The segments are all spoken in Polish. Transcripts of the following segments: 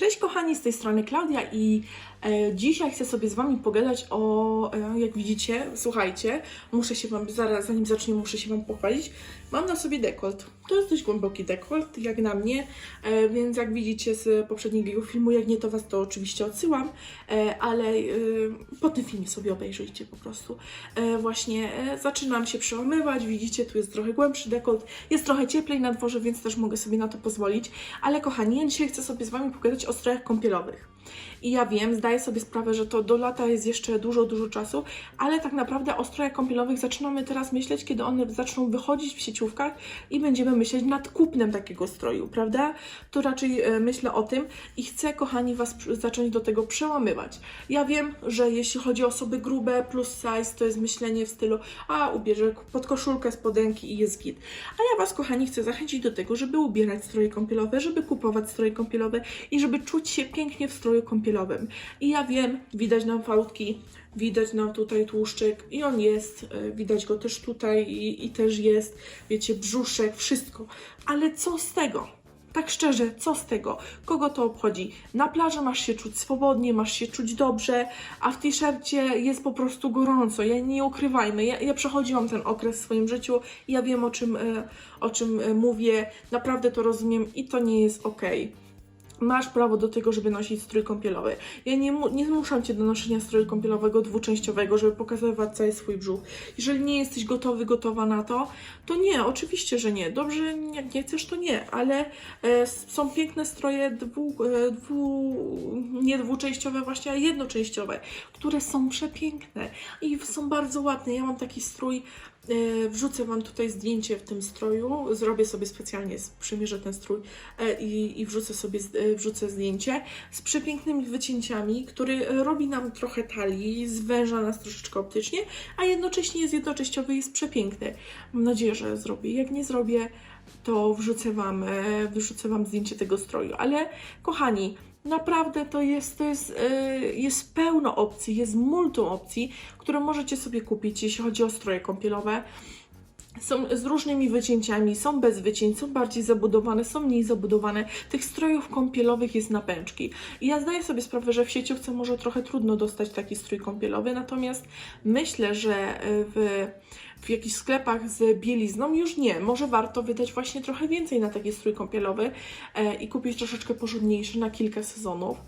Cześć kochani, z tej strony Klaudia i e, dzisiaj chcę sobie z Wami pogadać o, e, jak widzicie, słuchajcie, muszę się Wam, zaraz zanim zacznie, muszę się Wam pochwalić, mam na sobie dekolt. To jest dość głęboki dekolt, jak na mnie, e, więc jak widzicie z poprzedniego filmu, jak nie to Was to oczywiście odsyłam, e, ale e, po tym filmie sobie obejrzyjcie po prostu. E, właśnie e, zaczynam się przełamywać, widzicie, tu jest trochę głębszy dekolt, jest trochę cieplej na dworze, więc też mogę sobie na to pozwolić, ale kochani, ja dzisiaj chcę sobie z Wami pogadać o strojach kąpielowych. I ja wiem, zdaję sobie sprawę, że to do lata jest jeszcze dużo, dużo czasu, ale tak naprawdę o strojach kąpielowych zaczynamy teraz myśleć, kiedy one zaczną wychodzić w sieciówkach i będziemy myśleć nad kupnem takiego stroju, prawda? To raczej e, myślę o tym i chcę, kochani, Was zacząć do tego przełamywać. Ja wiem, że jeśli chodzi o osoby grube, plus size, to jest myślenie w stylu, a ubierze pod koszulkę, spodenki i jest git. A ja Was, kochani, chcę zachęcić do tego, żeby ubierać stroje kąpielowe, żeby kupować stroje kąpielowe i żeby czuć się pięknie w stroju kąpielowym. I ja wiem, widać nam fałdki, widać nam tutaj tłuszczyk i on jest, e, widać go też tutaj i, i też jest, wiecie, brzuszek, wszystko. Ale co z tego? Tak szczerze, co z tego? Kogo to obchodzi? Na plaży masz się czuć swobodnie, masz się czuć dobrze, a w t-shircie jest po prostu gorąco. Ja nie ukrywajmy, ja, ja przechodziłam ten okres w swoim życiu, ja wiem o czym, e, o czym e, mówię, naprawdę to rozumiem i to nie jest okej masz prawo do tego, żeby nosić strój kąpielowy. Ja nie, nie zmuszam cię do noszenia stroju kąpielowego dwuczęściowego, żeby pokazywać cały swój brzuch. Jeżeli nie jesteś gotowy, gotowa na to, to nie, oczywiście, że nie. Dobrze, jak nie chcesz, to nie, ale e, są piękne stroje dwu, e, dwu, nie dwuczęściowe właśnie, a jednoczęściowe, które są przepiękne i są bardzo ładne. Ja mam taki strój Wrzucę Wam tutaj zdjęcie w tym stroju. Zrobię sobie specjalnie, przymierzę ten strój e, i, i wrzucę sobie e, wrzucę zdjęcie z przepięknymi wycięciami, który e, robi nam trochę talii, zwęża nas troszeczkę optycznie, a jednocześnie jest jednoczęściowy i jest przepiękny. Mam nadzieję, że zrobię. Jak nie zrobię, to wrzucę Wam, e, wyrzucę Wam zdjęcie tego stroju. Ale kochani, Naprawdę to jest, to jest, e, jest pełno opcji, jest multum opcji, które możecie sobie kupić, jeśli chodzi o stroje kąpielowe. Są z różnymi wycięciami, są bez wycięć, są bardziej zabudowane, są mniej zabudowane. Tych strojów kąpielowych jest na pęczki. I ja zdaję sobie sprawę, że w sieciówce może trochę trudno dostać taki strój kąpielowy, natomiast myślę, że e, w, w jakichś sklepach z bielizną już nie. Może warto wydać właśnie trochę więcej na taki strój kąpielowy e, i kupić troszeczkę porządniejszy na kilka sezonów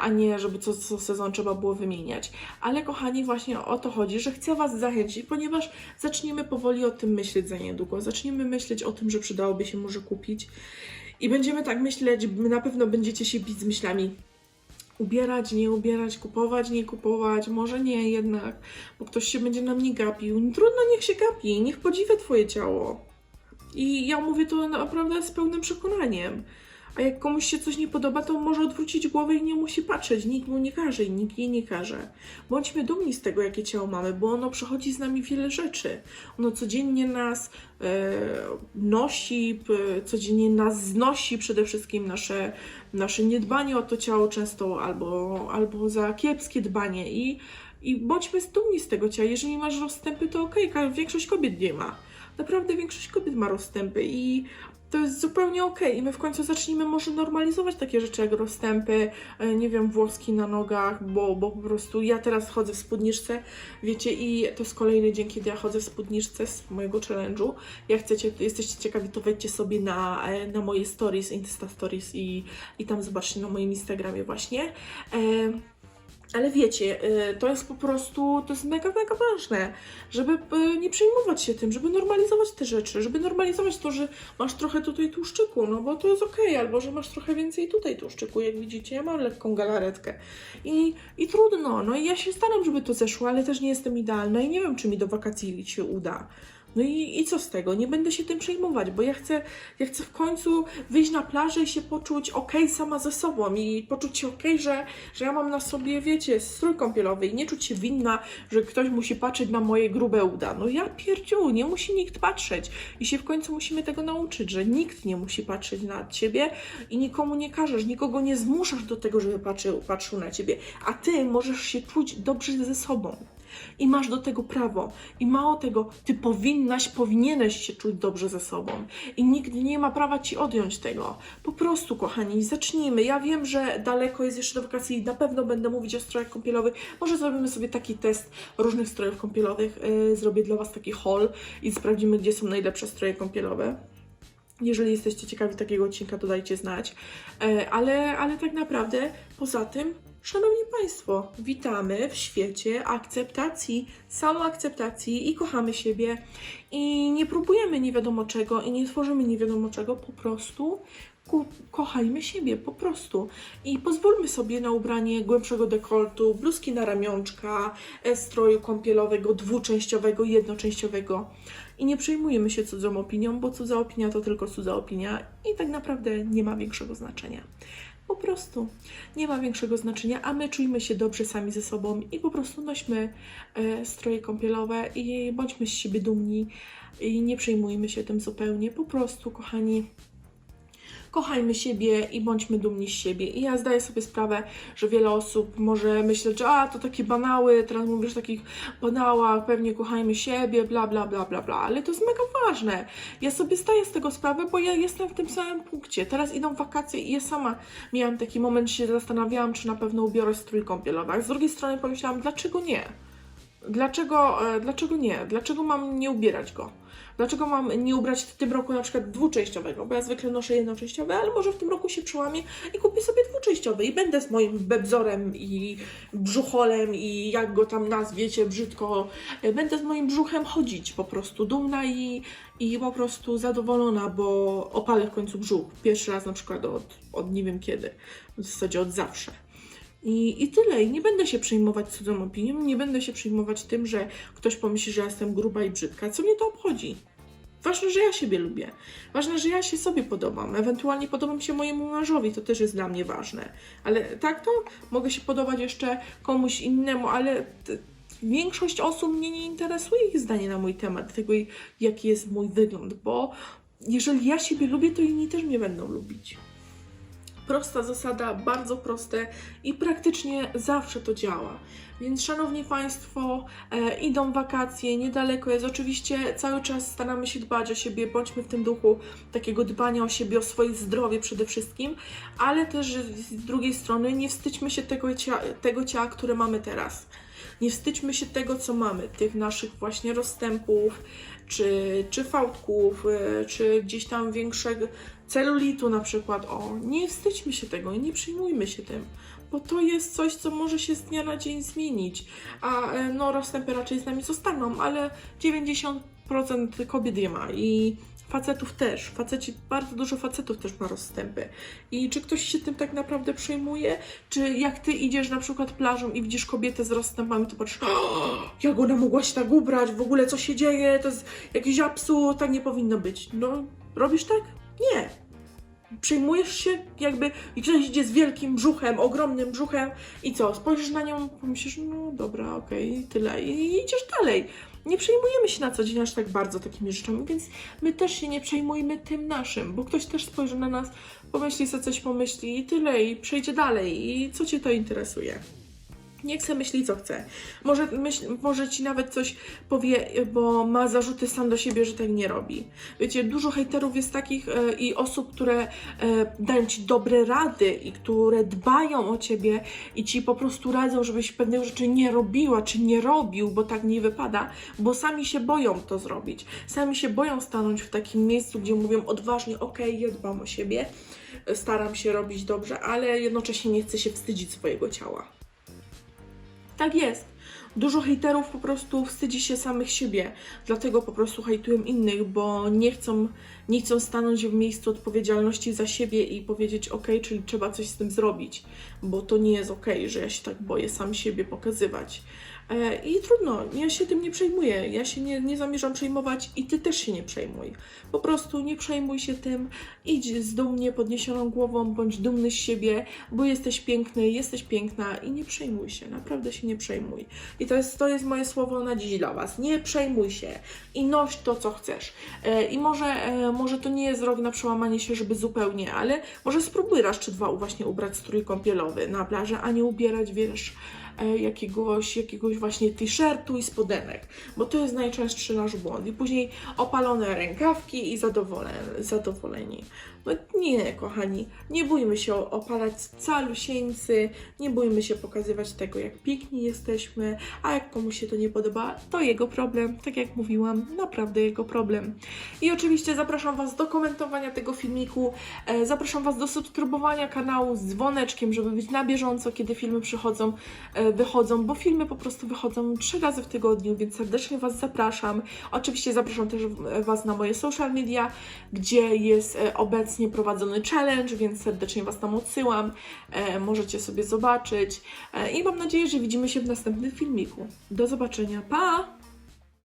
a nie żeby co, co sezon trzeba było wymieniać. Ale kochani, właśnie o to chodzi, że chcę Was zachęcić, ponieważ zaczniemy powoli o tym myśleć za niedługo. Zaczniemy myśleć o tym, że przydałoby się może kupić. I będziemy tak myśleć, na pewno będziecie się bić z myślami. Ubierać, nie ubierać, kupować, nie kupować, może nie jednak, bo ktoś się będzie na mnie gapił. Trudno, niech się gapi, niech podziwia Twoje ciało. I ja mówię to naprawdę z pełnym przekonaniem. A jak komuś się coś nie podoba, to może odwrócić głowę i nie musi patrzeć. Nikt mu nie każe i nikt jej nie każe. Bądźmy dumni z tego, jakie ciało mamy, bo ono przechodzi z nami wiele rzeczy. Ono codziennie nas e, nosi, codziennie nas znosi, przede wszystkim nasze, nasze niedbanie o to ciało często albo, albo za kiepskie dbanie. I, I bądźmy dumni z tego ciała. Jeżeli masz rozstępy, to okej, ka- większość kobiet nie ma. Naprawdę większość kobiet ma rozstępy i to jest zupełnie okej. I my w końcu zacznijmy może normalizować takie rzeczy jak rozstępy, e, nie wiem, włoski na nogach, bo, bo po prostu ja teraz chodzę w spódniczce, wiecie, i to jest kolejny dzień, kiedy ja chodzę w spódniczce z mojego challenge'u. Jak chcecie, jesteście ciekawi, to wejdźcie sobie na, e, na moje stories, Insta Stories i, i tam zobaczcie na moim Instagramie właśnie. E, ale wiecie, y, to jest po prostu, to jest mega, mega ważne, żeby y, nie przejmować się tym, żeby normalizować te rzeczy, żeby normalizować to, że masz trochę tutaj tłuszczyku, no bo to jest okej, albo że masz trochę więcej tutaj tłuszczyku, jak widzicie, ja mam lekką galaretkę i, i trudno, no i ja się staram, żeby to zeszło, ale też nie jestem idealna i nie wiem, czy mi do wakacji się uda. No i, i co z tego? Nie będę się tym przejmować, bo ja chcę, ja chcę w końcu wyjść na plażę i się poczuć ok sama ze sobą i poczuć się ok, że, że ja mam na sobie, wiecie, strój kąpielowy i nie czuć się winna, że ktoś musi patrzeć na moje grube uda. No ja pierdziu, nie musi nikt patrzeć i się w końcu musimy tego nauczyć, że nikt nie musi patrzeć na ciebie i nikomu nie każesz, nikogo nie zmuszasz do tego, żeby patrzył, patrzył na ciebie, a ty możesz się czuć dobrze ze sobą. I masz do tego prawo. I mało tego, ty powinnaś powinieneś się czuć dobrze ze sobą i nikt nie ma prawa ci odjąć tego. Po prostu, kochani, zacznijmy. Ja wiem, że daleko jest jeszcze do wakacji i na pewno będę mówić o strojach kąpielowych. Może zrobimy sobie taki test różnych strojów kąpielowych. Yy, zrobię dla Was taki haul i sprawdzimy, gdzie są najlepsze stroje kąpielowe. Jeżeli jesteście ciekawi takiego odcinka, to dajcie znać. E, Ale, ale tak naprawdę poza tym, Szanowni Państwo, witamy w świecie akceptacji, samoakceptacji i kochamy siebie i nie próbujemy nie wiadomo czego i nie tworzymy nie wiadomo czego, po prostu ku- kochajmy siebie, po prostu. I pozwólmy sobie na ubranie głębszego dekoltu, bluzki na ramionczka, e, stroju kąpielowego, dwuczęściowego, jednoczęściowego. I nie przejmujemy się cudzą opinią, bo cudza opinia to tylko cudza opinia i tak naprawdę nie ma większego znaczenia. Po prostu nie ma większego znaczenia, a my czujmy się dobrze sami ze sobą i po prostu nośmy e, stroje kąpielowe i bądźmy z siebie dumni i nie przejmujmy się tym zupełnie. Po prostu, kochani, kochajmy siebie i bądźmy dumni z siebie. I ja zdaję sobie sprawę, że wiele osób może myśleć, że a, to takie banały, teraz mówisz o takich banałach, pewnie kochajmy siebie, bla, bla, bla, bla, bla, ale to jest mega ważne. Ja sobie zdaję z tego sprawę, bo ja jestem w tym samym punkcie. Teraz idą wakacje i ja sama miałam taki moment, się zastanawiałam, czy na pewno ubiorę strój kąpielowy. Z drugiej strony pomyślałam, dlaczego nie? Dlaczego, e, dlaczego nie? Dlaczego mam nie ubierać go? Dlaczego mam nie ubrać w tym roku na przykład dwuczęściowego? Bo ja zwykle noszę jednoczęściowe, ale może w tym roku się przełamię i kupię sobie dwuczęściowy i będę z moim bebzorem i brzucholem i jak go tam nazwiecie brzydko, e, będę z moim brzuchem chodzić po prostu dumna i, i po prostu zadowolona, bo opalę w końcu brzuch. Pierwszy raz na przykład od, od nie wiem kiedy, w zasadzie od zawsze. I, I tyle. I nie będę się przejmować cudzą opinią, nie będę się przejmować tym, że ktoś pomyśli, że ja jestem gruba i brzydka. Co mnie to obchodzi? Ważne, że ja siebie lubię. Ważne, że ja się sobie podobam. Ewentualnie podobam się mojemu mężowi, to też jest dla mnie ważne. Ale tak to mogę się podobać jeszcze komuś innemu, ale większość osób mnie nie interesuje ich zdanie na mój temat, tego jaki jest mój wygląd, bo jeżeli ja siebie lubię, to inni też mnie będą lubić. Prosta zasada, bardzo proste i praktycznie zawsze to działa. Więc, szanowni Państwo, e, idą wakacje, niedaleko jest. Oczywiście cały czas staramy się dbać o siebie, bądźmy w tym duchu takiego dbania o siebie, o swoje zdrowie przede wszystkim, ale też z drugiej strony nie wstydźmy się tego, cia, tego ciała, które mamy teraz. Nie wstydźmy się tego, co mamy, tych naszych właśnie rozstępów, czy, czy fałdków, e, czy gdzieś tam większego celulitu na przykład. O, nie wstydźmy się tego i nie przyjmujmy się tym, bo to jest coś, co może się z dnia na dzień zmienić. A e, no, rozstępy raczej z nami zostaną, ale 90% kobiet je ma i facetów też. Faceci, bardzo dużo facetów też ma rozstępy. I czy ktoś się tym tak naprawdę przejmuje? Czy jak ty idziesz na przykład plażą i widzisz kobietę z rozstępami, to patrzysz, "O, jak ona mogła się tak ubrać, w ogóle co się dzieje, to jest jakiś absurd, tak nie powinno być. No, robisz tak? Nie. Przejmujesz się, jakby i ktoś idzie z wielkim brzuchem, ogromnym brzuchem i co? Spojrzysz na nią, pomyślisz, no dobra, okej, tyle i idziesz dalej. Nie przejmujemy się na co dzień aż tak bardzo takimi rzeczami, więc my też się nie przejmujmy tym naszym, bo ktoś też spojrzy na nas, pomyśli sobie coś, pomyśli i tyle, i przejdzie dalej. I co Cię to interesuje? Niech se myśli, co chce. Może, myśl, może ci nawet coś powie, bo ma zarzuty sam do siebie, że tak nie robi. Wiecie, dużo hejterów jest takich e, i osób, które e, dają ci dobre rady i które dbają o ciebie i ci po prostu radzą, żebyś pewnych rzeczy nie robiła czy nie robił, bo tak nie wypada, bo sami się boją to zrobić. Sami się boją stanąć w takim miejscu, gdzie mówią odważnie: OK, ja dbam o siebie, staram się robić dobrze, ale jednocześnie nie chcę się wstydzić swojego ciała. Tak jest. Dużo hejterów po prostu wstydzi się samych siebie, dlatego po prostu hejtują innych, bo nie chcą, nie chcą stanąć w miejscu odpowiedzialności za siebie i powiedzieć ok, czyli trzeba coś z tym zrobić, bo to nie jest ok, że ja się tak boję sam siebie pokazywać. E, I trudno, ja się tym nie przejmuję, ja się nie, nie zamierzam przejmować i ty też się nie przejmuj. Po prostu nie przejmuj się tym, idź z dumnie podniesioną głową, bądź dumny z siebie, bo jesteś piękny, jesteś piękna i nie przejmuj się, naprawdę się nie przejmuj. I to jest, to jest moje słowo na dziś dla Was. Nie przejmuj się i noś to, co chcesz. E, I może, e, może to nie jest rok na przełamanie się, żeby zupełnie, ale może spróbuj raz czy dwa właśnie ubrać strój kąpielowy na plaży, a nie ubierać, wiesz, jakiegoś, jakiegoś właśnie t-shirtu i spodenek, bo to jest najczęstszy nasz błąd. I później opalone rękawki i zadowoleni. zadowoleni. No nie, kochani, nie bójmy się opalać calusieńcy, nie bójmy się pokazywać tego, jak piękni jesteśmy, a jak komuś się to nie podoba, to jego problem. Tak jak mówiłam, naprawdę jego problem. I oczywiście zapraszam Was do komentowania tego filmiku, e, zapraszam Was do subskrybowania kanału z dzwoneczkiem, żeby być na bieżąco, kiedy filmy przychodzą, e, wychodzą, bo filmy po prostu wychodzą trzy razy w tygodniu, więc serdecznie Was zapraszam. Oczywiście zapraszam też Was na moje social media, gdzie jest e, obecnie prowadzony challenge, więc serdecznie Was tam odsyłam. E, możecie sobie zobaczyć e, i mam nadzieję, że widzimy się w następnym filmiku. Do zobaczenia, pa!